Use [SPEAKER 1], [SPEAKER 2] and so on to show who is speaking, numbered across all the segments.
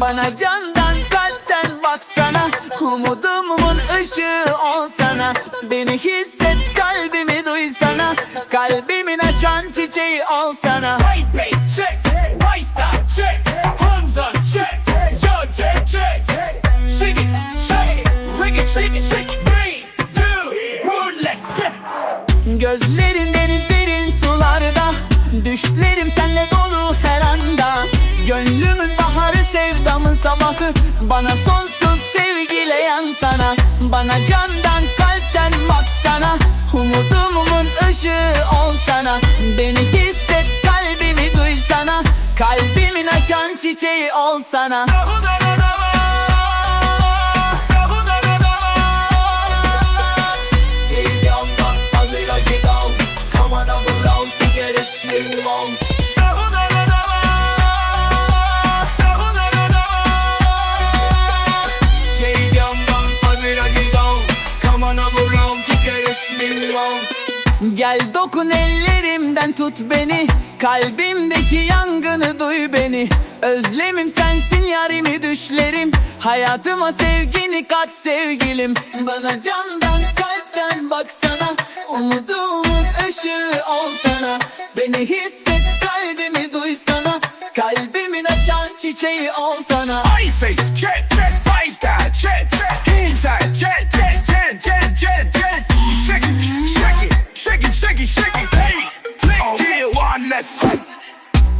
[SPEAKER 1] Bana candan kalpten baksana Umudumun ışığı olsana Beni hisset kalbimi duysana Kalbimin açan çiçeği olsana
[SPEAKER 2] White bait check, white style check, hands on check, jaw check check. Shake it, shake it, rig it, shake it, shake it. Three, two, one, let's.
[SPEAKER 1] Gözlerin deniz derin sularda Düşlerim senle dolu sabahı Bana sonsuz sevgiyle yansana. Bana candan kalpten baksana. Umudumun ışığı olsana. Beni hisset kalbimi duysana. Kalbimin açan çiçeği olsana Gel dokun ellerimden tut beni. Kalbimdeki yangını duy beni. Özlemim sensin yarimi düşlerim. Hayatıma sevgini kat sevgilim. Bana candan kalpten baksana. Umudumun ışığı olsana Beni hisset kalbimi duysana. Kalbimin açan çiçeği olsana
[SPEAKER 2] Eye face check check, white style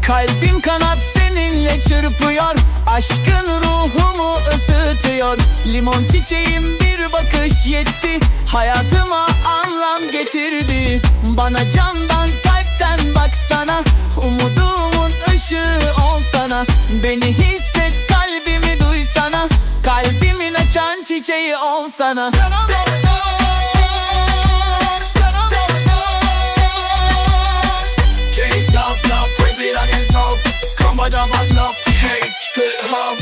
[SPEAKER 1] Kalbim kanat seninle çırpıyor. Aşkın ruhumu ısıtıyor. Limon çiçeğim bir bakış yetti. Hayatıma anlam getirdi. Bana candan kalpten baksana. Umudumun ışığı olsana. Beni hisset kalbimi duysana. Kalbimin açan çiçeği olsana.
[SPEAKER 2] Take on, I'm on love, hate, good home.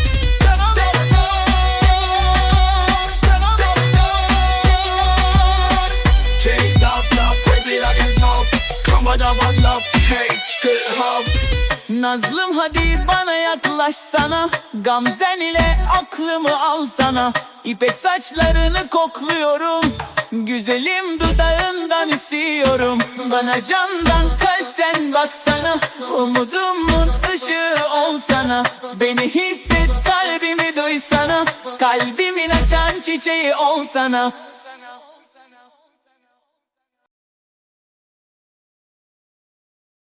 [SPEAKER 1] Nazlım hadi bana yaklaşsana. Gamzen ile aklımı alsana. İpek saçlarını kokluyorum. Güzelim dudağından istiyorum. Bana candan kalpten baksana Umudumun ışığı olsana. Beni hisset kalbimi duysana. Kalbimin açan çiçeği olsana